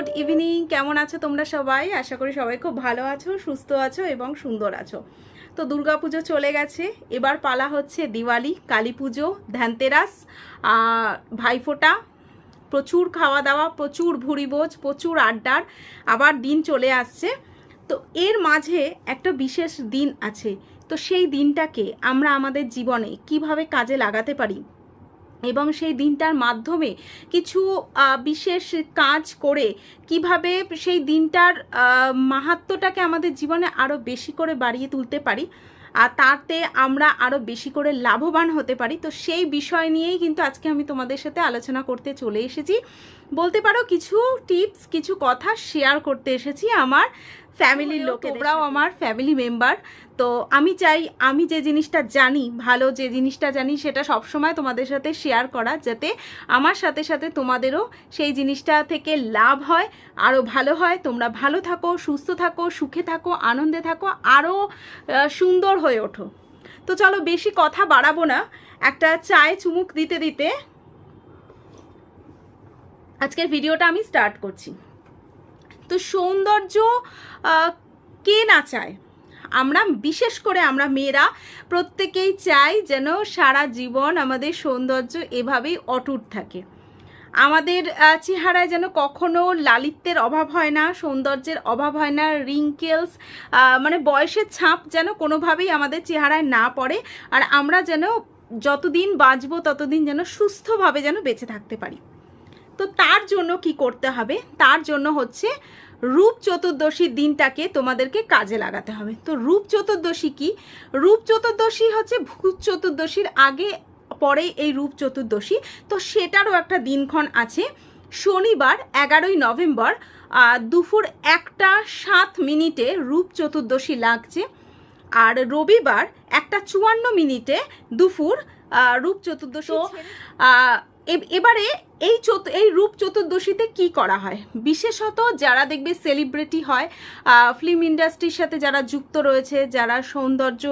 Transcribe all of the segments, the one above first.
Good evening. কেমন আছো তোমরা সবাই? আশা করি সবাই খুব ভালো আছো, সুস্থ আছো এবং সুন্দর আছো। তো দুর্গাপুজো চলে গেছে। এবার পালা হচ্ছে দিওয়ালি কালী পুজো ধ্যানতেরাস ভাইফোঁটা। প্রচুর খাওয়া দাওয়া প্রচুর ভুরিভোজ প্রচুর আড্ডার। আবার দিন চলে আসছে। তো এর মাঝে একটা বিশেষ দিন আছে। তো সেই দিনটাকে আমরা আমাদের জীবনে কীভাবে কাজে লাগাতে পারি? এবং সেই দিনটার মাধ্যমে কিছু বিশেষ কাজ করে কীভাবে সেই দিনটার আহ, মাহাত্ম্যটাকে আমাদের জীবনে আরও বেশি করে বাড়িয়ে তুলতে পারি আর তাতে আমরা আরও বেশি করে লাভবান হতে পারি। তো সেই বিষয় নিয়েই কিন্তু আজকে আমি তোমাদের সাথে আলোচনা করতে চলে এসেছি। বলতে পারো কিছু টিপস কিছু কথা শেয়ার করতে এসেছি আমার ফ্যামিলির লোক তোমরাও আমার ফ্যামিলি মেম্বার তো আমি চাই আমি যে জিনিসটা জানি ভালো যে জিনিসটা জানি সেটা সবসময় তোমাদের সাথে শেয়ার করা যাতে আমার সাথে সাথে তোমাদেরও সেই জিনিসটা থেকে লাভ হয় আরও ভালো হয়। তোমরা ভালো থাকো সুস্থ থাকো সুখে থাকো আনন্দে থাকো আরও সুন্দর হয়ে ওঠো। তো চলো বেশি কথা বাড়াবো না একটা চায় চুমুক দিতে দিতে আজকের ভিডিওটা আমি স্টার্ট করছি। তো সৌন্দর্য কে না চায়? আমরা, বিশেষ করে আমরা মেয়েরা, প্রত্যেকেই চাই যেন সারা জীবন আমাদের সৌন্দর্য এভাবেই অটুট থাকে। আমাদের চেহারায় যেন কখনো লালিত্যের অভাব হয় না, সৌন্দর্যের অভাব হয় না রিঙ্কেলস মানে বয়সের ছাপ যেন কোনোভাবেই আমাদের চেহারায় না পড়ে, আর আমরা যেন যতদিন বাঁচবো ততদিন যেন সুস্থভাবে যেন বেঁচে থাকতে পারি। তো তার জন্য কি করতে হবে? তার জন্য হচ্ছে রূপ চতুর্দশীর দিনটাকে তোমাদেরকে কাজে লাগাতে হবে। তো রূপ চতুর্দশী কি? রূপ চতুর্দশী হচ্ছে ভূত চতুর্দশীর আগে, পরে এই রূপ চতুর্দশী। তো সেটারও একটা দিনক্ষণ আছে। শনিবার, এগারোই নভেম্বর দুপুর একটা সাত মিনিটে রূপ চতুর্দশী লাগছে। আর রবিবার একটা চুয়ান্ন মিনিটে দুপুর রূপ চতুর্দশী। এবারে এই চত এই রূপ চতুর্দশীতে কি করা হয়? বিশেষত যারা দেখবে সেলিব্রিটি হয় ফিল্ম ইন্ডাস্ট্রির সাথে যারা যুক্ত রয়েছে যারা সৌন্দর্য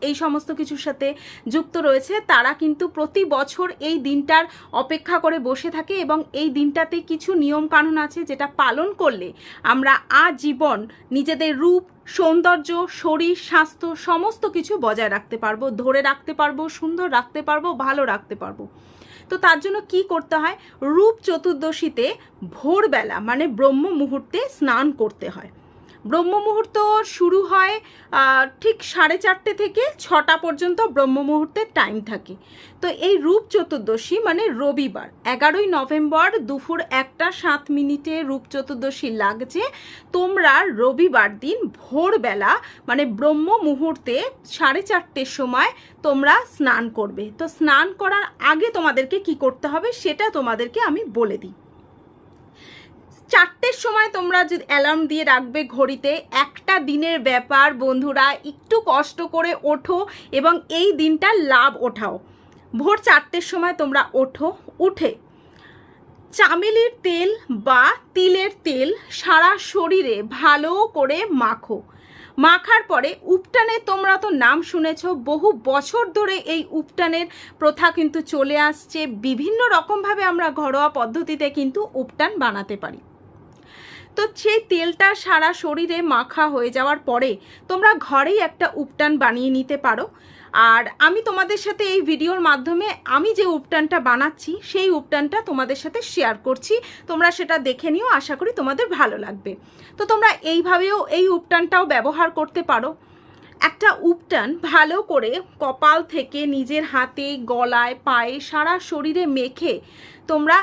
এই সমস্ত কিছুর সাথে যুক্ত রয়েছে। তারা কিন্তু প্রতি বছর এই দিনটার অপেক্ষা করে বসে থাকে এবং এই দিনটাতে কিছু নিয়ম কানুন আছে যেটা পালন করলে আমরা আজীবন নিজেদের রূপ, সৌন্দর্য, শরীর, স্বাস্থ্য সমস্ত কিছু বজায় রাখতে পারব, ধরে রাখতে পারব, সুন্দর রাখতে পারব, ভালো রাখতে পারব। তো তার জন্য কি করতে হয়? রূপ চতুর্দশীতে ভোরবেলা মানে ব্রহ্ম মুহূর্তে স্নান করতে হয়। ব্রহ্ম মুহূর্ত শুরু হয় ঠিক সাড়ে চারটে থেকে ছটা পর্যন্ত ব্রহ্ম মুহূর্তের টাইম থাকে। তো এই রূপ চতুর্দশী মানে রবিবার, এগারোই নভেম্বর দুপুর একটা সাত মিনিটে রূপ চতুর্দশী লাগছে। তোমরা রবিবার দিন ভোরবেলা মানে ব্রহ্ম মুহূর্তে সাড়ে চারটের সময় তোমরা স্নান করবে। তো স্নান করার আগে তোমাদেরকে কি করতে হবে সেটা তোমাদেরকে আমি বলে দিই। চারটের সময় তোমরা যদি অ্যালার্ম দিয়ে রাখবে ঘড়িতে, একটা দিনের ব্যাপার বন্ধুরা, একটু কষ্ট করে ওঠো এবং এই দিনটা লাভ ওঠাও। ভোর চারটের সময় তোমরা ওঠো, উঠে চামেলির তেল বা তিলের তেল সারা শরীরে ভালো করে মাখো। মাখার পরে উপটানে তোমরা তো নাম শুনেছ, বহু বছর ধরে এই উপটানের প্রথা কিন্তু চলে আসছে। বিভিন্ন রকমভাবে আমরা ঘরোয়া পদ্ধতিতে কিন্তু উপটান বানাতে পারি। তো সেই তেলটা সারা শরীরে মাখা হয়ে যাওয়ার পরে তোমরা ঘরেই একটা উপটান বানিয়ে নিতে পারো। আর আমি তোমাদের সাথে এই ভিডিওর মাধ্যমে আমি যে উপটানটা বানাচ্ছি, সেই উপটানটা তোমাদের সাথে শেয়ার করছি। তোমরা সেটা দেখে নিও, আশা করি তোমাদের ভালো লাগবে। তো তোমরা এইভাবেও এই উপটানটাও ব্যবহার করতে পারো। একটা উপটান ভালো করে কপাল থেকে নিজের হাতে, গলায়, পায়ে সারা শরীরে মেখে তোমরা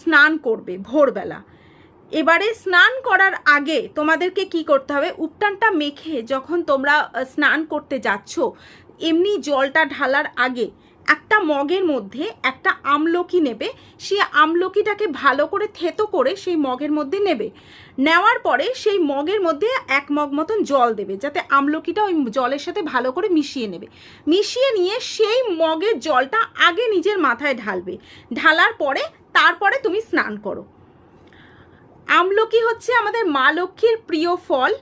স্নান করবে ভোরবেলা। এবারে স্নান করার আগে তোমাদেরকে কি করতে হবে? উপটানটা মেখে যখন তোমরা স্নান করতে যাচ্ছ, এমনি জলটা ঢালার আগে একটা মগের মধ্যে একটা আমলকি নেবে। সেই আমলকিটাকে ভালো করে থেতো করে সেই মগের মধ্যে নেবে। নেওয়ার পরে সেই মগের মধ্যে এক মগ মতন জল দেবে, যাতে আমলকিটা ওই জলের সাথে ভালো করে মিশিয়ে নেবে। মিশিয়ে নিয়ে সেই মগের জলটা আগে নিজের মাথায় ঢালবে। ঢালার পরে তারপরে তুমি স্নান করো। আমলকি হচ্ছে আমাদের মা লক্ষ্মীর প্রিয় ফল,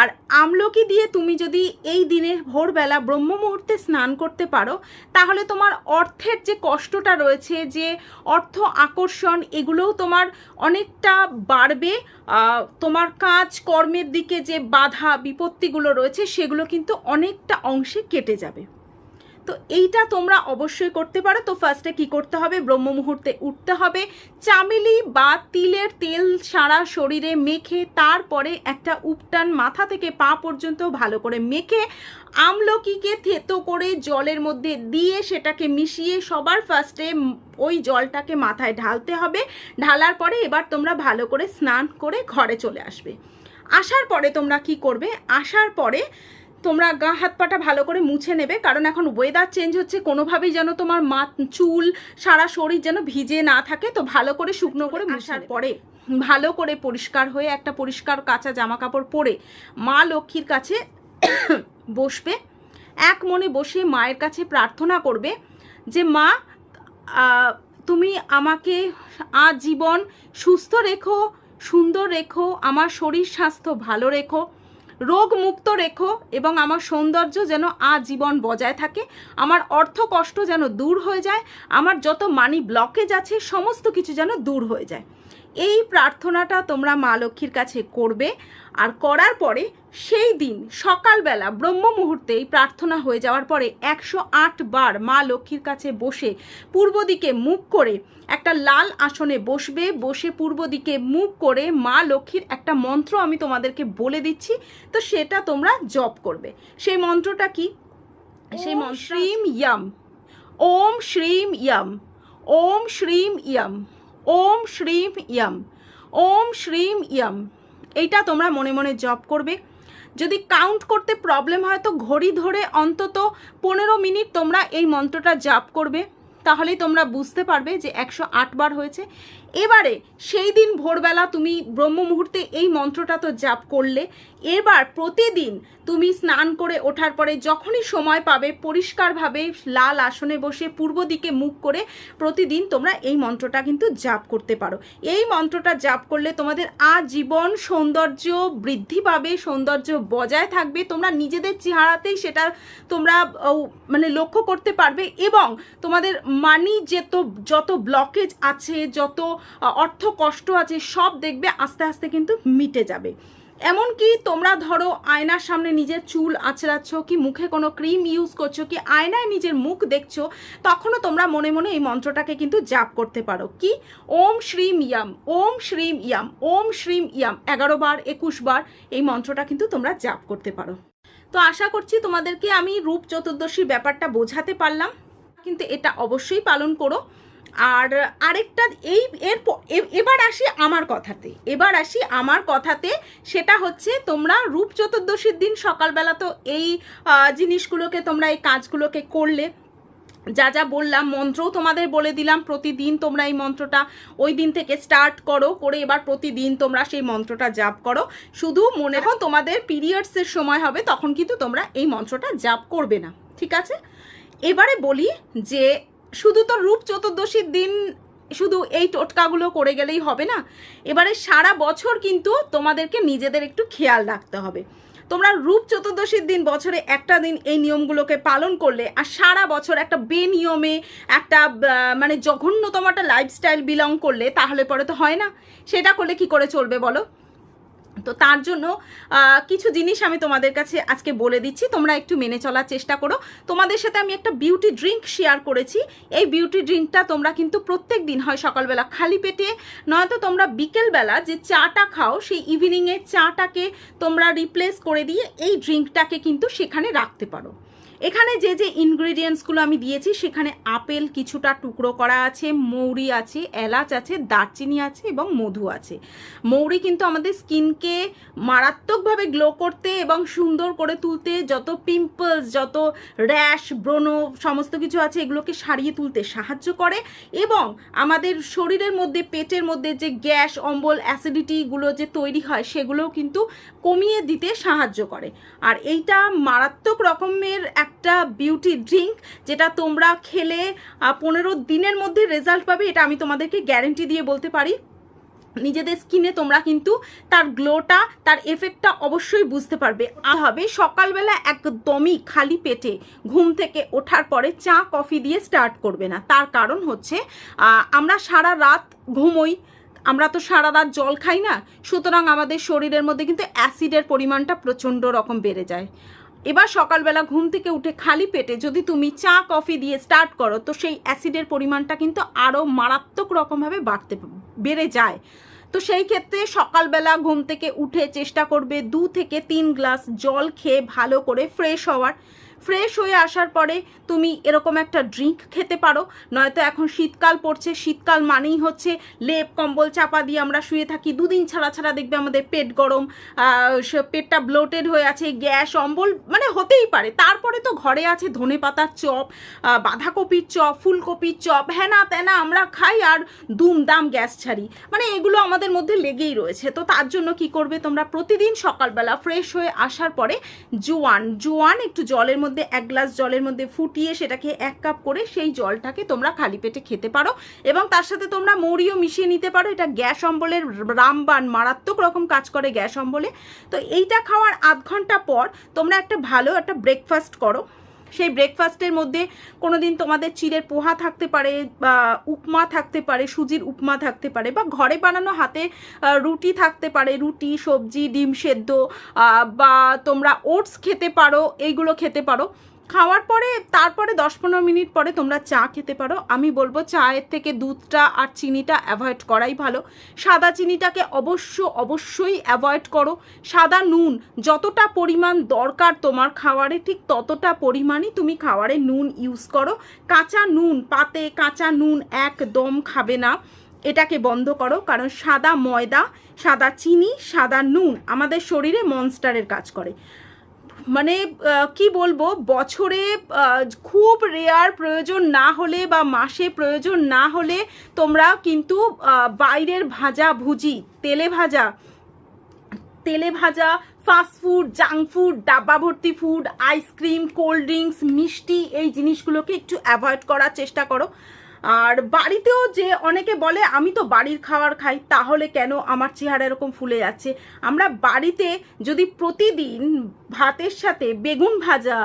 আর আমলকি দিয়ে তুমি যদি এই দিনের ভোরবেলা ব্রহ্ম মুহূর্তে স্নান করতে পারো, তাহলে তোমার অর্থের যে কষ্টটা রয়েছে, যে অর্থ আকর্ষণ, এগুলোও তোমার অনেকটা বাড়বে। তোমার কাজ কর্মের দিকে যে বাধা, বিপত্তিগুলো রয়েছে, সেগুলো কিন্তু অনেকটা অংশে কেটে যাবে। তো এইটা তোমরা অবশ্যই করতে পারো। তো ফার্স্টে কি করতে হবে? ব্রহ্ম মুহূর্তে উঠতে হবে। চামেলি বা তিলের তেল সারা শরীরে মেখে তারপরে একটা উপটান মাথা থেকে পা পর্যন্ত ভালো করে মেখে আমলকিকে থেতো করে জলের মধ্যে দিয়ে সেটাকে মিশিয়ে সবার ফার্স্টে ওই জলটাকে মাথায় ঢালতে হবে। ঢালার পরে এবার তোমরা ভালো করে স্নান করে ঘরে চলে আসবে। আসার পরে তোমরা কি করবে? আসার পরে তোমরা গা হাত পাটা ভালো করে মুছে নেবে কারণ এখন ওয়েদার চেঞ্জ হচ্ছে কোনোভাবেই যেন তোমার মা চুল সারা শরীর যেন ভিজে না থাকে তো ভালো করে শুকনো করে আসার পরে ভালো করে পরিষ্কার হয়ে একটা পরিষ্কার কাঁচা জামা কাপড় পরে মা লক্ষ্মীর কাছে বসবে এক মনে বসে মায়ের কাছে প্রার্থনা করবে যে মা তুমি আমাকে আজীবন সুস্থ রেখো সুন্দর রেখো আমার শরীর স্বাস্থ্য ভালো রেখো রোগ মুক্ত রেখো এবং আমার সৌন্দর্য যেন আজীবন বজায় থাকে, আমার অর্থ কষ্ট যেন দূর হয়ে যায়, আমার যত মানি ব্লকেজ আছে সমস্ত কিছু যেন দূর হয়ে যায়। এই প্রার্থনাটা তোমরা মা লক্ষ্মীর কাছে করবে। আর করার পরে সেই দিন সকালবেলা ব্রহ্ম মুহূর্তে এই প্রার্থনা হয়ে যাওয়ার পরে একশো আট বার মা লক্ষ্মীর কাছে বসে পূর্ব দিকে মুখ করে একটা লাল আসনে বসবে বসে পূর্ব দিকে মুখ করে মা লক্ষ্মীর একটা মন্ত্র আমি তোমাদেরকে বলে দিচ্ছি। তো সেটা তোমরা জপ করবে। সেই মন্ত্রটা কি? সেই শ্রীম ইয়াম। ওম শ্রীম ইয়াম। ওম শ্রীম ইয়াম। ওম শ্রীম ইয়াম। ওম শ্রীম ইয়াম। এইটা তোমরা মনে মনে জপ করবে। যদি কাউন্ট করতে প্রবলেম হয় তো ঘড়ি ধরে অন্তত পনেরো মিনিট তোমরা এই মন্ত্রটা জাপ করবে। তাহলেই তোমরা বুঝতে পারবে যে একশো আট বার হয়েছে। এবারে সেই দিন ভোরবেলা তুমি ব্রহ্ম মুহূর্তে এই মন্ত্রটা তো জাপ করলে। এবার প্রতিদিন তুমি স্নান করে ওঠার পরে যখনই সময় পাবে, পরিষ্কারভাবে লাল আসনে বসে পূর্ব দিকে মুখ করে প্রতিদিন তোমরা এই মন্ত্রটা কিন্তু জাপ করতে পারো। এই মন্ত্রটা জাপ করলে তোমাদের আজীবন সৌন্দর্য বৃদ্ধি পাবে, সৌন্দর্য বজায় থাকবে, তোমরা নিজেদের চেহারাতেই সেটা তোমরা মানে লক্ষ্য করতে পারবে এবং তোমাদের মানি যত যত ব্লকেজ আছে, যত অর্থ কষ্ট আছে, সব দেখবে আস্তে আস্তে কিন্তু মিটে যাবে। এমনকি তোমরা ধরো আয়নার সামনে নিজের চুল আঁচড়াচ্ছ কি, মুখে কোনো ক্রিম ইউজ করছ কি, আয়নায় নিজের মুখ দেখছ, তখনও তোমরা মনে মনে এই মন্ত্রটাকে কিন্তু জাপ করতে পারো। কি? ওম শ্রীম ইয়াম, ওম শ্রীম ইয়াম, ওম শ্রীম ইয়াম, এগারো বার, একুশ বার এই মন্ত্রটা কিন্তু তোমরা জাপ করতে পারো। তো আশা করছি তোমাদেরকে আমি রূপ চতুর্দশীর ব্যাপারটা বোঝাতে পারলাম। কিন্তু এটা অবশ্যই পালন করো। আর আরেকটা, এই এর এবার আসি আমার কথাতে। এবার আসি আমার কথাতে, সেটা হচ্ছে তোমরা রূপ চতুর্দশীর দিন সকালবেলা তো এই জিনিসগুলোকে, তোমরা এই কাজগুলোকে করলে। যা যা বললাম, মন্ত্রও তোমাদের বলে দিলাম, প্রতিদিন তোমরা এই মন্ত্রটা ওই দিন থেকে স্টার্ট করো, করে এবার প্রতিদিন তোমরা সেই মন্ত্রটা জাপ করো। শুধু মনে যখন তোমাদের পিরিয়ডসের সময় হবে, তখন কিন্তু তোমরা এই মন্ত্রটা জাপ করবে না। ঠিক আছে? এবারে বলি যে শুধু তো রূপ চতুর্দশীর দিন শুধু এই টোটকাগুলো করে গেলেই হবে না। এবারে সারা বছর কিন্তু তোমাদেরকে নিজেদের একটু খেয়াল রাখতে হবে। তোমরা রূপ চতুর্দশীর দিন, বছরে একটা দিন এই নিয়মগুলোকে পালন করলে আর সারা বছর একটা বেনিয়মে একটা মানে জঘন্যতম একটা লাইফস্টাইল বিলং করলে তাহলে পরে তো হয় না। সেটা করলে কি করে চলবে বলো? তো তার জন্য কিছু জিনিস আমি তোমাদের কাছে আজকে বলে দিচ্ছি। তোমরা একটু মেনে চলার চেষ্টা করো। তোমাদের সাথে আমি একটা বিউটি ড্রিঙ্ক শেয়ার করেছি। এই বিউটি ড্রিঙ্কটা তোমরা কিন্তু প্রত্যেক দিন হয় সকালবেলা খালি পেটে। নয়তো তোমরা বিকেলবেলা যে চাটা খাও, সেই ইভিনিংয়ের চাটাকে তোমরা রিপ্লেস করে দিয়ে এই ড্রিঙ্কটাকে কিন্তু সেখানে রাখতে পারো। এখানে যে যে ইনগ্রেডিয়েন্টসগুলো আমি দিয়েছি, সেখানে আপেল কিছুটা টুকরো করা আছে, মৌরি আছে, এলাচ আছে, দারচিনি আছে এবং মধু আছে। মৌরি কিন্তু আমাদের স্কিনকে মারাত্মকভাবে গ্লো করতে এবং সুন্দর করে তুলতে, যত পিম্পলস যত র্যাশ ব্রণ সমস্ত কিছু আছে, এগুলোকে সারিয়ে তুলতে সাহায্য করে এবং আমাদের শরীরের মধ্যে, পেটের মধ্যে যে গ্যাস, অম্বল অ্যাসিডিটিগুলো যে তৈরি হয়, সেগুলোও কিন্তু কমিয়ে দিতে সাহায্য করে। আর এইটা মারাত্মক রকমের একটা বিউটি ড্রিঙ্ক যেটা তোমরা খেলে পনেরো দিনের মধ্যে রেজাল্ট পাবে, এটা আমি তোমাদেরকে গ্যারেন্টি দিয়ে বলতে পারি। নিজেদের স্কিনে তোমরা কিন্তু তার গ্লোটা তার এফেক্টটা অবশ্যই বুঝতে পারবে। আর হবে সকালবেলা একদমই খালি পেটে, ঘুম থেকে ওঠার পরে চা কফি দিয়ে স্টার্ট করবে না। তার কারণ হচ্ছে আমরা সারা রাত ঘুমোই, আমরা তো সারা রাত জল খাই না, সুতরাং আমাদের শরীরের মধ্যে কিন্তু অ্যাসিডের পরিমাণটা প্রচণ্ড রকম বেড়ে যায়। এবার সকালবেলা ঘুম থেকে উঠে খালি পেটে যদি তুমি চা, কফি দিয়ে স্টার্ট করো, তো সেই অ্যাসিডের পরিমাণটা কিন্তু আরও মারাত্মক রকমভাবে বাড়তে বেড়ে যায়। তো সেই ক্ষেত্রে সকালবেলা ঘুম থেকে উঠে চেষ্টা করবে দু থেকে তিন গ্লাস জল খেয়ে ভালো করে ফ্রেশ হওয়ার। ফ্রেশ হয়ে আসার পরে তুমি এরকম একটা ড্রিঙ্ক খেতে পারো। নয়তো এখন শীতকাল পড়ছে, শীতকাল মানেই হচ্ছে লেপ, কম্বল চাপা দিয়ে আমরা শুয়ে থাকি। দুদিন ছাড়া ছাড়া দেখবে আমাদের পেট গরম পেটটা ব্লোটেড হয়ে আছে, গ্যাস, অম্বল মানে হতেই পারে। তারপরে তো ঘরে আছে ধনে পাতার চপ বাঁধাকপির চপ, ফুলকপির চপ হ্যানা ত্যানা আমরা খাই আর দুমদাম গ্যাস ছাড়ি। মানে এগুলো আমাদের মধ্যে লেগেই রয়েছে। তো তার জন্য কি করবে তোমরা প্রতিদিন সকালবেলা ফ্রেশ হয়ে আসার পরে জোয়ান জোয়ান একটু জলের মধ্যে এক গ্লাস জলের মধ্যে ফুটিয়ে সেটাকে এক কাপ করে সেই জলটাকে তোমরা খালি পেটে খেতে পারো এবং তার সাথে তোমরা মৌরিও মিশিয়ে নিতে পারো। এটা গ্যাস অম্বলের রামবান মারাত্মক রকম কাজ করে গ্যাস অম্বলে। তো এইটা খাওয়ার আধ ঘণ্টা পর তোমরা একটা ভালো একটা ব্রেকফাস্ট করো। সেই ব্রেকফাস্টের মধ্যে কোনো দিন তোমাদের চিড়ের পোহা থাকতে পারে বা উপমা থাকতে পারে, সুজির উপমা থাকতে পারে বা ঘরে বানানো হাতে রুটি থাকতে পারে, রুটি, সবজি, ডিম সেদ্ধ বা তোমরা ওটস খেতে পারো, এইগুলো খেতে পারো। খাওয়ার পরে, তারপরে দশ পনেরো মিনিট পরে তোমরা চা খেতে পারো। আমি বলব চায়ের থেকে দুধটা আর চিনিটা অ্যাভয়েড করাই ভালো। সাদা চিনিটাকে অবশ্য অবশ্যই অ্যাভয়েড করো। সাদা নুন যতটা পরিমাণ দরকার তোমার খাওয়ারে, ঠিক ততটা পরিমাণই তুমি খাওয়ারে নুন ইউজ করো। কাঁচা নুন, পাতে কাঁচা নুন একদম খাবে না। এটাকে বন্ধ করো, কারণ সাদা ময়দা, সাদা চিনি, সাদা নুন আমাদের শরীরে মনস্টারের কাজ করে। মানে কি বলব, বছরে খুব রেয়ার প্রয়োজন না হলে বা মাসে প্রয়োজন না হলে তোমরা কিন্তু বাইরের ভাজা ভুজি, তেলে ভাজা তেলে ভাজা ফাস্ট ফুড জাঙ্ক ফুড ডাব্বা ভর্তি ফুড আইসক্রিম কোল্ড ড্রিঙ্কস মিষ্টি, এই জিনিসগুলোকে একটু অ্যাভয়েড করার চেষ্টা করো। আর বাড়িতেও যে অনেকে বলে, আমি তো বাড়ির খাবার খাই, তাহলে কেন আমার চেহারা এরকম ফুলে যাচ্ছে? আমরা বাড়িতে যদি প্রতিদিন ভাতের সাথে বেগুন ভাজা,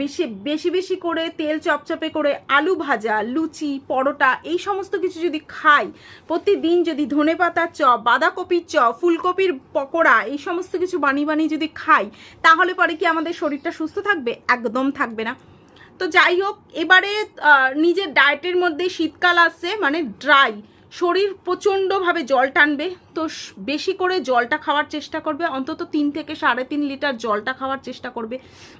বেশি বেশি বেশি করে তেল চপচপে করে আলু ভাজা, লুচি, পরোটা, এই সমস্ত কিছু যদি খাই, প্রতিদিন যদি ধনে পাতার চপ বাঁধাকপির চপ ফুলকপির পকোড়া, এই সমস্ত কিছু বানিয়ে বানিয়ে যদি খাই, তাহলে পরে কি আমাদের শরীরটা সুস্থ থাকবে? একদম থাকবে না। তো যাই হোক এবারে নিজের ডায়েটের মধ্যে শীতকাল আসছে মানে ড্রাই শরীর প্রচণ্ডভাবে জল টানবে তো বেশি করে জলটা খাওয়ার চেষ্টা করবে অন্তত তিন থেকে সাড়ে তিন লিটার জলটা খাওয়ার চেষ্টা করবে।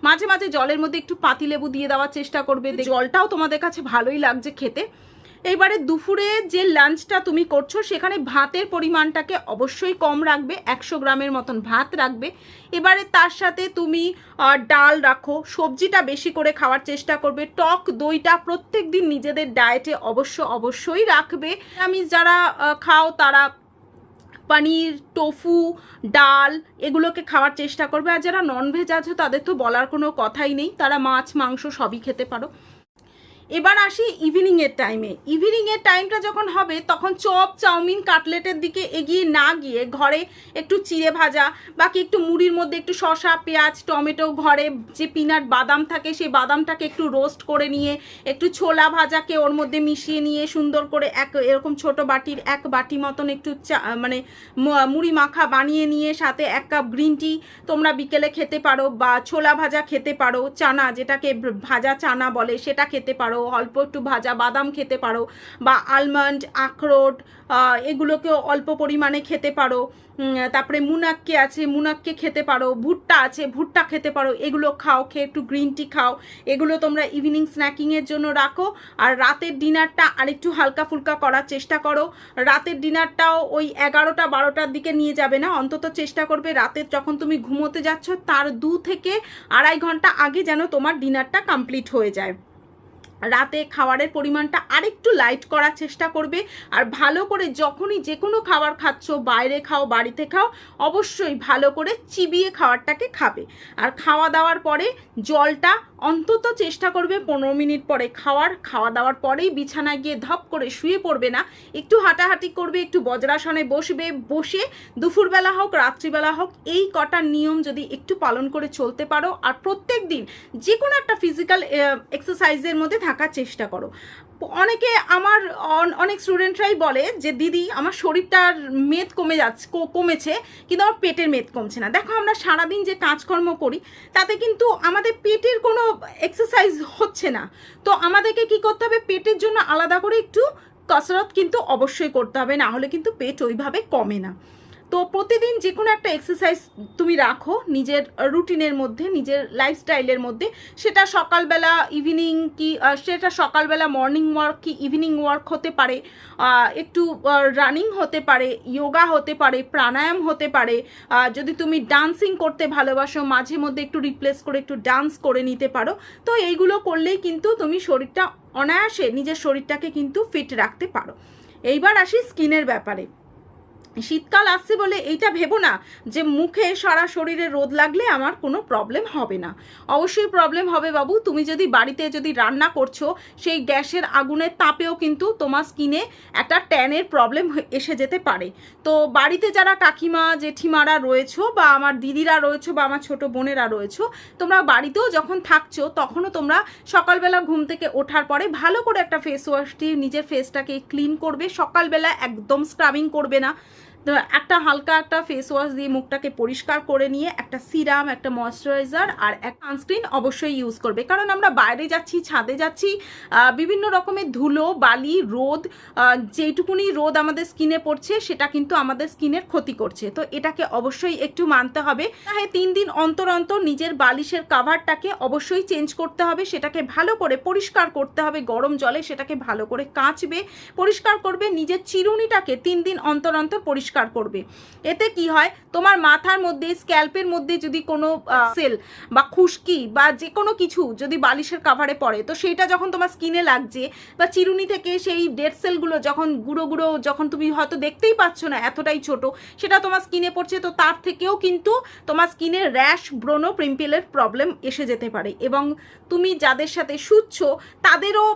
মাঝে মাঝে জলের মধ্যে একটু পাতিলেবু দিয়ে দেওয়ার চেষ্টা করবে জলটাও তোমাদের কাছে ভালোই লাগছে খেতে। এইবারে দুপুরে যে লাঞ্চটা তুমি করছ, সেখানে ভাতের পরিমাণটাকে অবশ্যই কম রাখবে, একশো গ্রামের মতন ভাত রাখবে। এবারে তার সাথে তুমি ডাল রাখো, সবজিটা বেশি করে খাওয়ার চেষ্টা করবে। টক দইটা প্রত্যেক দিন নিজেদের ডায়েটে অবশ্য অবশ্যই রাখবে। আমি যারা খাও, তারা পনির, টোফু, ডাল এগুলোকে খাওয়ার চেষ্টা করবে। আর যারা ননভেজ আছে, তাদের তো বলার কোনো কথাই নেই। তারা মাছ, মাংস সবই খেতে পারো। এবার আসি ইভিনিংয়ের টাইমে ইভিনিংয়ের টাইমটা যখন হবে, তখন চপ, চাউমিন, কাটলেটের দিকে এগিয়ে না গিয়ে ঘরে একটু চিড়ে ভাজা, বাকি একটু মুড়ির মধ্যে একটু শসা, পেঁয়াজ, টমেটো ঘরে যে পিনাট বাদাম থাকে সেই বাদামটাকে একটু রোস্ট করে নিয়ে, একটু ছোলা ভাজাকে ওর মধ্যে মিশিয়ে নিয়ে সুন্দর করে এক, এরকম ছোট বাটির এক বাটি মতন একটু চা মানে মুড়ি মাখা বানিয়ে নিয়ে, সাথে এক কাপ গ্রিন টি তোমরা বিকেলে খেতে পারো, বা ছোলা ভাজা খেতে পারো, চানা যেটাকে ভাজা চানা বলে সেটা খেতে পারো। অল্প একটু ভাজা বাদাম খেতে পারো বা আলমন্ড আখরোট এগুলোকেও অল্প পরিমাণে খেতে পারো। তারপরে মুনাক্কে আছে, মুনাক্কে খেতে পারো, ভুট্টা আছে, ভুট্টা খেতে পারো, এগুলো খাও, খেয়ে একটু গ্রিন টি খাও। এগুলো তোমরা ইভিনিং স্ন্যাকিংয়ের জন্য রাখো আর রাতের ডিনারটা আরেকটু হালকা ফুলকা করার চেষ্টা করো। রাতের ডিনারটাও ওই এগারোটা, বারোটার দিকে নিয়ে যাবে না, অন্তত চেষ্টা করবে রাতের যখন তুমি ঘুমোতে যাচ্ছ তার দু থেকে আড়াই ঘণ্টা আগে যেন তোমার ডিনারটা কমপ্লিট হয়ে যায়। রাতে খাবারের পরিমাণটা আরেকটু লাইট করার চেষ্টা করবে। আর ভালো করে যখনই যে কোনো খাবার খাচ্ছ, বাইরে খাও, বাড়িতে খাও, অবশ্যই ভালো করে চিবিয়ে খাবারটাকে খাবে। আর খাওয়া দাওয়ার পরে জলটা অন্তত চেষ্টা করবে পনেরো মিনিট পরে খাওয়ার। খাওয়া দাওয়ার পরেই বিছানায় গিয়ে ধপ করে শুয়ে পড়বে না। একটু হাঁটাহাঁটি করবে, একটু বজ্রাসনে বসবে, বসে দুপুরবেলা হোক, রাত্রিবেলা হোক, এই কটা নিয়ম যদি একটু পালন করে চলতে পারো। আর প্রত্যেক দিন যে কোনো একটা ফিজিক্যাল এক্সারসাইজের মধ্যে থাকার চেষ্টা করো। অনেকে আমার অন- অনেক স্টুডেন্টরাই বলে যে, দিদি, আমার শরীরটার মেদ কমে যাচ্ছে কমেছে, কিন্তু আমার পেটের মেদ কমছে না। দেখো আমরা সারাদিন যে কাজকর্ম করি, তাতে কিন্তু আমাদের পেটের কোনো এক্সারসাইজ হচ্ছে না। তো আমাদেরকে কি করতে হবে? পেটের জন্য আলাদা করে একটু কসরত কিন্তু অবশ্যই করতে হবে, না হলে কিন্তু পেট ওইভাবে কমে না। তো প্রতিদিন যে কোনো একটা এক্সারসাইজ তুমি রাখো নিজের রুটিনের মধ্যে, নিজের লাইফস্টাইলের মধ্যে। সেটা সকালবেলা ইভিনিং কি সেটা সকালবেলা মর্নিং ওয়ার্ক কি ইভিনিং ওয়ার্ক হতে পারে একটু রানিং হতে পারে যোগা হতে পারে, প্রাণায়াম হতে পারে যদি তুমি ডান্সিং করতে ভালোবাসো, মাঝে মধ্যে একটু রিপ্লেস করে একটু ডান্স করে নিতে পারো। তো এইগুলো করলেই কিন্তু তুমি শরীরটা অনায়াসে নিজের শরীরটাকে কিন্তু ফিট রাখতে পারো। এইবার আসি স্কিনের ব্যাপারে। শীতকাল আসছে বলে এইটা ভেবো না যে মুখে সারা শরীরে রোদ লাগলে আমার কোনো প্রবলেম হবে না। অবশ্যই প্রবলেম হবে বাবু, তুমি যদি বাড়িতে যদি রান্না করছ, সেই গ্যাসের আগুনের তাপেও কিন্তু তোমার স্কিনে একটা ট্যানের প্রবলেম এসে যেতে পারে। তো বাড়িতে যারা কাকিমা, জেঠিমারা রয়েছো বা আমার দিদিরা রয়েছো বা আমার ছোট বোনেরা রয়েছো, তোমরা বাড়িতেও যখন থাকছো, তখনও তোমরা সকালবেলা ঘুম থেকে ওঠার পরে ভালো করে একটা ফেস ওয়াশ দিয়ে নিজের ফেসটাকে ক্লিন করবে। সকালবেলা একদম স্ক্রাবিং করবে না। তো একটা হালকা একটা ফেস ওয়াশ দিয়ে মুখটাকে পরিষ্কার করে নিয়ে একটা সিরাম একটা ময়শ্চারাইজার আর একটা সানস্ক্রিন অবশ্যই ইউজ করবে। কারণ আমরা বাইরে যাচ্ছি ছাদে যাচ্ছি বিভিন্ন রকমের ধুলো বালি রোদ আহ, যেইটুকুনি রোদ আমাদের স্কিনে পড়ছে সেটা কিন্তু আমাদের স্কিনের ক্ষতি করছে। তো এটাকে অবশ্যই একটু মানতে হবে। হ্যাঁ তিন দিন অন্তর অন্তর নিজের বালিশের কাভারটাকে অবশ্যই চেঞ্জ করতে হবে। সেটাকে ভালো করে পরিষ্কার করতে হবে গরম জলে। সেটাকে ভালো করে কাচবে পরিষ্কার করবে। নিজের চিরুনিটাকে তিন দিন অন্তর অন্তর পরিষ্কার করবে। এতে কি হয়? তোমার মাথার মধ্যে, স্ক্যাল্পের মধ্যে যদি কোনো সেল বা খুশকি বা যে কোনো কিছু যদি বালিশের কাভারে পড়ে, তো সেইটা যখন তোমার স্কিনে লাগছে বা চিরুনি থেকে সেই ডেড সেলগুলো যখন গুঁড়ো গুঁড়ো যখন তুমি হয়তো দেখতেই পাচ্ছ না এতটাই ছোট, সেটা তোমার স্কিনে পড়ছে, তো তার থেকেও কিন্তু তোমার স্কিনে র্যাশ ব্রণ পিম্পলের প্রবলেম এসে যেতে পারে। এবং তুমি যাদের সাথে শুচ্ছ, তাদেরও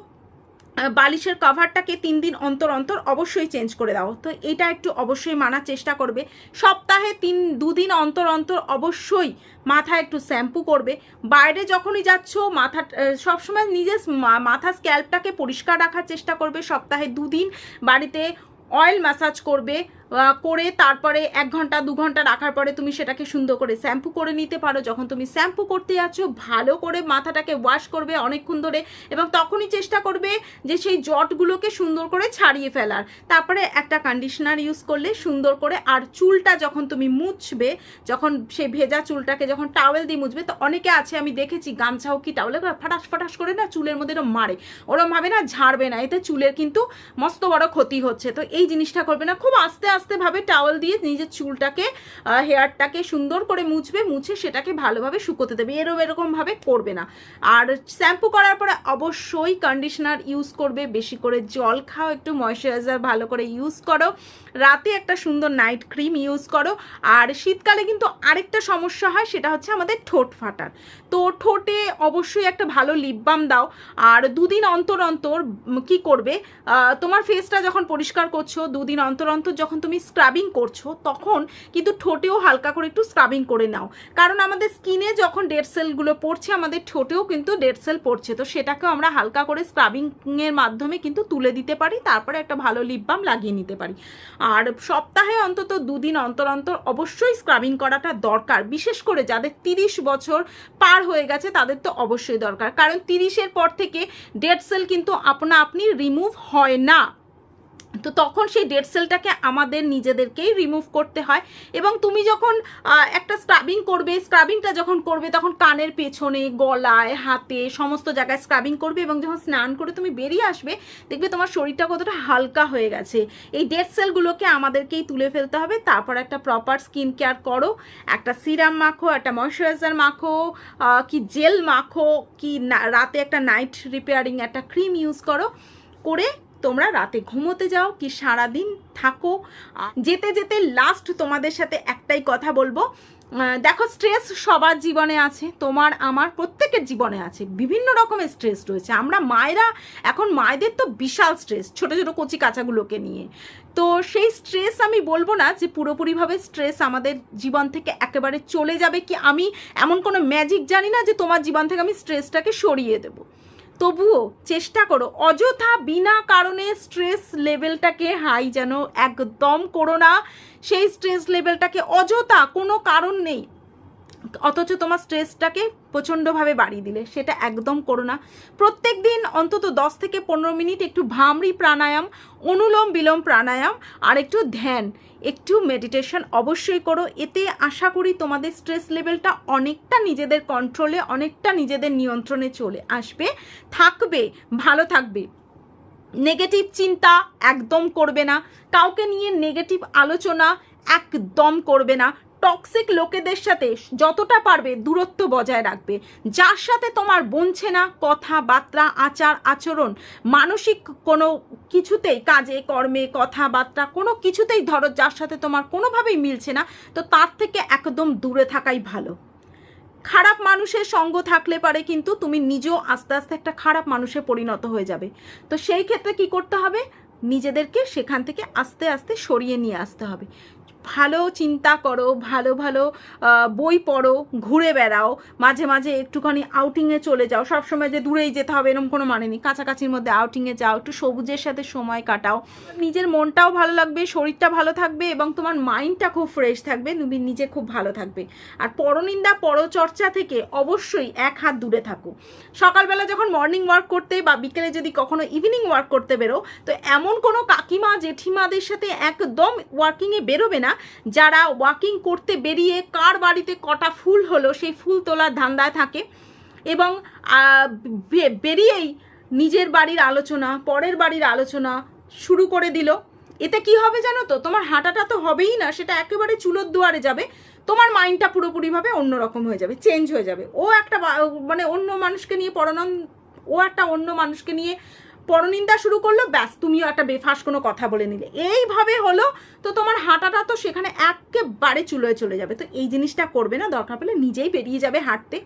বালিশের কভারটাকে তিন দিন অন্তর অন্তর অবশ্যই চেঞ্জ করে দাও। তো এটা একটু অবশ্যই মানার চেষ্টা করবে। সপ্তাহে তিন, দুদিন অন্তর অন্তর অবশ্যই মাথা একটু শ্যাম্পু করবে। বাইরে যখনই যাচ্ছ, মাথা সবসময় নিজের মাথা স্ক্যাল্পটাকে পরিষ্কার রাখার চেষ্টা করবে। সপ্তাহে দুদিন বাড়িতে অয়েল ম্যাসাজ করবে। করে তারপরে এক ঘণ্টা, দু ঘণ্টা রাখার পরে তুমি সেটাকে সুন্দর করে শ্যাম্পু করে নিতে পারো। যখন তুমি শ্যাম্পু করতে যাচ্ছ, ভালো করে মাথাটাকে ওয়াশ করবে অনেকক্ষণ ধরে এবং তখনই চেষ্টা করবে যে সেই জটগুলোকে সুন্দর করে ছাড়িয়ে ফেলার। তারপরে একটা কন্ডিশনার ইউজ করলে সুন্দর করে আর চুলটা যখন তুমি মুছবে, যখন সেই ভেজা চুলটাকে যখন টাওয়েল দিয়ে মুছবে, তো অনেকে আছে, আমি দেখেছি গামছা হোক কি টাওয়েলে ফাটাস ফাটাস করে না চুলের মধ্যে এরকম মারে। ওরম ভাবে না ঝাড়বে না, এতে চুলের কিন্তু মস্ত বড় ক্ষতি হচ্ছে। তো এই জিনিসটা করবে না, খুব আস্তে আস্তে ভাবে টাওয়েল দিয়ে নিজের চুলটাকে হেয়ারটাকে সুন্দর করে মুছবে, মুছে সেটাকে ভালোভাবে শুকোতে দেবে। এরকম এরকম ভাবে করবে না। আর শ্যাম্পু করার পরে অবশ্যই কন্ডিশনার ইউজ করবে, বেশি করে জল খাও, একটু ময়শ্চারাইজার ভালো করে ইউজ করো। রাতে একটা সুন্দর নাইট ক্রিম ইউজ করো। আর শীতকালে কিন্তু আরেকটা সমস্যা হয়, সেটা হচ্ছে আমাদের ঠোঁট ফাটার। তো ঠোঁটে অবশ্যই একটা ভালো লিপ বাম দাও। আর দুদিন অন্তর অন্তর কি করবে? তোমার ফেসটা যখন পরিষ্কার করছ, দুদিন অন্তর অন্তর যখন তুমি স্ক্রাবিং করছ, তখন কিন্তু ঠোঁটেও হালকা করে একটু স্ক্রাবিং করে নাও। কারণ আমাদের স্কিনে যখন ডেড সেলগুলো পড়ছে, আমাদের ঠোঁটেও কিন্তু ডেড সেল পড়ছে। তো সেটাকেও আমরা হালকা করে স্ক্রাবিংয়ের মাধ্যমে কিন্তু তুলে দিতে পারি, তারপরে একটা ভালো লিপ বাম লাগিয়ে নিতে পারি। আর সপ্তাহে অন্তত দুদিন অন্তর অন্তর অবশ্যই স্ক্রাবিং করাটা দরকার। বিশেষ করে যাদের তিরিশ বছর পার হয়ে গেছে, তাদের তো অবশ্যই দরকার। কারণ তিরিশের পর থেকে ডেড সেল কিন্তু আপনা আপনি রিমুভ হয় না। তো তখন সেই ডেড সেলটাকে আমাদের নিজেদেরকেই রিমুভ করতে হয় এবং তুমি যখন একটা স্ক্রাবিং করবে স্ক্রাবিংটা যখন করবে, তখন কানের পেছনে, গলায়, হাতে, সমস্ত জায়গায় স্ক্রাবিং করবে এবং যখন স্নান করে তুমি বেরিয়ে আসবে, দেখবে তোমার শরীরটা কতটা হালকা হয়ে গেছে। এই ডেড সেলগুলোকে আমাদেরকেই তুলে ফেলতে হবে। তারপর একটা প্রপার স্কিন কেয়ার করো, একটা সিরাম মাখো, একটা ময়শ্চারাইজার মাখো কি জেল মাখো, কি রাতে একটা নাইট রিপেয়ারিং একটা ক্রিম ইউজ করো, করে তোমরা রাতে ঘুমোতে যাও কি সারাদিন থাকো। যেতে যেতে লাস্ট তোমাদের সাথে একটাই কথা বলব। দেখো স্ট্রেস সবার জীবনে আছে, তোমার, আমার প্রত্যেকের জীবনে আছে, বিভিন্ন রকমের স্ট্রেস রয়েছে। আমরা মায়েরা, এখন মায়েদের তো বিশাল স্ট্রেস ছোট ছোট কচি কাঁচাগুলোকে নিয়ে। তো সেই স্ট্রেস আমি বলব না যে পুরোপুরিভাবে স্ট্রেস আমাদের জীবন থেকে একেবারে চলে যাবে কি আমি এমন কোনো ম্যাজিক জানি না যে তোমার জীবন থেকে আমি স্ট্রেসটাকে সরিয়ে দেবো। তবুও চেষ্টা করো, অযথা বিনা কারণে স্ট্রেস লেভেলটাকে হাই যেন একদম করো না। সেই স্ট্রেস লেভেলটাকে অযথা কোনো কারণ নেই। অথচ তোমার স্ট্রেসটাকে প্রচণ্ডভাবে বাড়িয়ে দিলে, সেটা একদম করো না। প্রত্যেক দিন অন্তত দশ থেকে পনেরো মিনিট একটু ভামরি প্রাণায়াম, অনুলোম বিলোম প্রাণায়াম আর একটু ধ্যান, একটু মেডিটেশন অবশ্যই করো। এতে আশা করি তোমাদের স্ট্রেস লেভেলটা অনেকটা নিজেদের কন্ট্রোলে অনেকটা নিজেদের নিয়ন্ত্রণে চলে আসবে। থাকবে, ভালো থাকবে। নেগেটিভ চিন্তা একদম করবে না। কাউকে নিয়ে নেগেটিভ আলোচনা একদম করবে না। টক্সিক লোকেদের সাথে যতটা পারবে দূরত্ব বজায় রাখবে। যার সাথে তোমার বনছে না কথাবার্তা আচার, আচরণ, মানসিক কোনো কিছুতেই কাজে, কর্মে, কথাবার্তা কোনো কিছুতেই ধরো যার সাথে তোমার কোনোভাবেই মিলছে না, তো তার থেকে একদম দূরে থাকাই ভালো। খারাপ মানুষের সঙ্গ থাকলে পারে কিন্তু তুমি নিজেও আস্তে আস্তে একটা খারাপ মানুষে পরিণত হয়ে যাবে। তো সেই ক্ষেত্রে কি করতে হবে? নিজেদেরকে সেখান থেকে আস্তে আস্তে সরিয়ে নিয়ে আসতে হবে। ভালো চিন্তা করো, ভালো ভালো বই পড়ো, ঘুরে বেড়াও, মাঝে মাঝে একটুখানি আউটিংয়ে চলে যাও। সবসময় যে দূরেই যেতে হবে এরকম কোনো মানে নেই। কাছাকাছির মধ্যে আউটিংয়ে যাও, একটু সবুজের সাথে সময় কাটাও। নিজের মনটাও ভালো লাগবে, শরীরটা ভালো থাকবে এবং তোমার মাইন্ডটা খুব ফ্রেশ থাকবে, তুমি নিজে খুব ভালো থাকবে। আর পরনিন্দা পরচর্চা থেকে অবশ্যই এক হাত দূরে থাকো। সকালবেলা যখন মর্নিং ওয়ার্ক করতে বা বিকেলে যদি কখনো ইভিনিং ওয়ার্ক করতে বেরো, তো এমন কোনো কাকিমা, জেঠিমাদের সাথে একদম ওয়ার্কিংয়ে বেরোবে না। যারা ওয়াকিং করতে বেরিয়ে কার বাড়িতে কটা ফুল হলো, সেই ফুল তোলার ধান্দায় থাকে এবং বেরিয়েই নিজের বাড়ির আলোচনা, পরের বাড়ির আলোচনা শুরু করে দিল। এতে কি হবে জানো তো? তোমার হাঁটাটা তো হবেই না, সেটা একেবারে চুলোর দুয়ারে যাবে। তোমার মাইন্ডটা পুরোপুরিভাবে অন্যরকম হয়ে যাবে চেঞ্জ হয়ে যাবে। ও একটা মানে অন্য মানুষকে নিয়ে পরনন, ও একটা অন্য মানুষকে নিয়ে পরনিন্দা শুরু করল, ব্যাস, তুমিও একটা বেফাস কোনো কথা বলে নিলে। এইভাবে হলো, তো তোমার হাঁটাটা তো সেখানে একেবারে চুলোয় চলে যাবে। তো এই জিনিসটা করবে না, দরকার পেলে নিজেই বেরিয়ে যাবে হাঁটতে।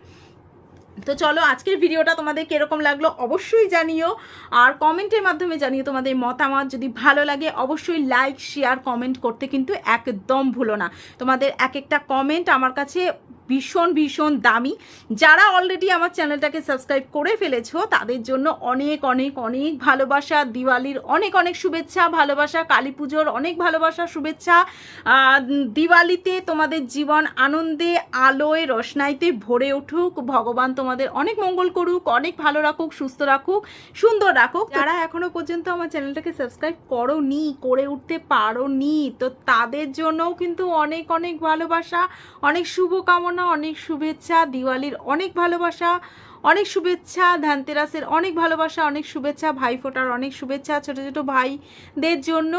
তো চলো, আজকের ভিডিওটা তোমাদের কীরকম লাগল অবশ্যই জানিও। আর কমেন্টের মাধ্যমে জানিও তোমাদের মতামত। যদি ভালো লাগে, অবশ্যই লাইক শেয়ার কমেন্ট করতে কিন্তু একদম ভুলো না। তোমাদের এক একটা কমেন্ট আমার কাছে ভীষণ ভীষণ দামি। যারা অলরেডি আমার চ্যানেলটাকে সাবস্ক্রাইব করে ফেলেছো, তাদের জন্য অনেক অনেক অনেক ভালোবাসা। দিওয়ালির অনেক অনেক শুভেচ্ছা, ভালোবাসা, কালী পুজোর অনেক ভালোবাসা, শুভেচ্ছা। দিওয়ালিতে তোমাদের জীবন আনন্দে, আলোয় রসনাইতে ভরে উঠুক। ভগবান তোমাদের অনেক মঙ্গল করুক, অনেক ভালো রাখুক, সুস্থ রাখুক, সুন্দর রাখুক। যারা এখনও পর্যন্ত আমার চ্যানেলটাকে সাবস্ক্রাইব করো নি করে উঠতে পারো নি তো তাদের জন্যও কিন্তু অনেক অনেক ভালোবাসা, অনেক শুভকামনা। অনেক শুভেচ্ছা, দিওয়ালির অনেক ভালোবাসা, অনেক শুভেচ্ছা, ধানতেরাসের অনেক ভালোবাসা, অনেক শুভেচ্ছা ভাইফোঁটার অনেক শুভেচ্ছা, ছোট ছোট ভাইদের জন্য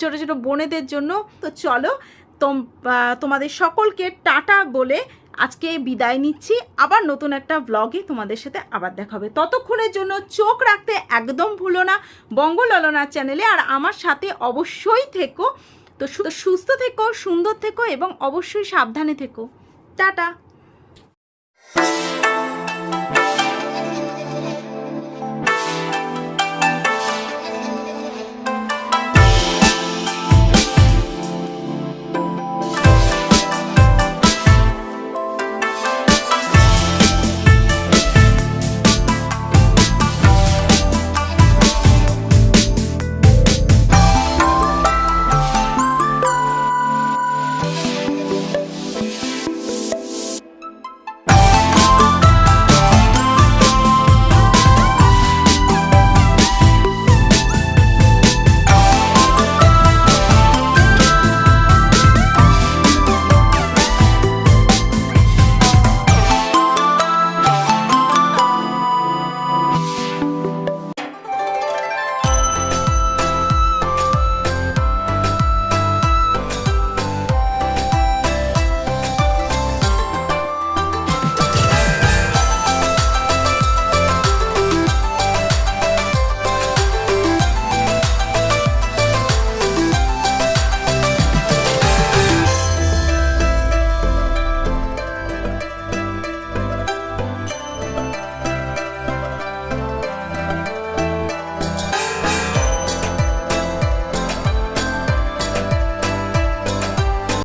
ছোট ছোট বোনেদের জন্য। তো চলো, তোম তোমাদের সকলকে টাটা বলে আজকে বিদায় নিচ্ছি। আবার নতুন একটা ব্লগে তোমাদের সাথে আবার দেখা হবে। ততক্ষণের জন্য চোখ রাখতে একদম ভুলো না বঙ্গললনা চ্যানেলে, আর আমার সাথে অবশ্যই থেকো। তো সুস্থ থেকো, সুন্দর থেকো, এবং অবশ্যই সাবধানে থেকো। টাটা।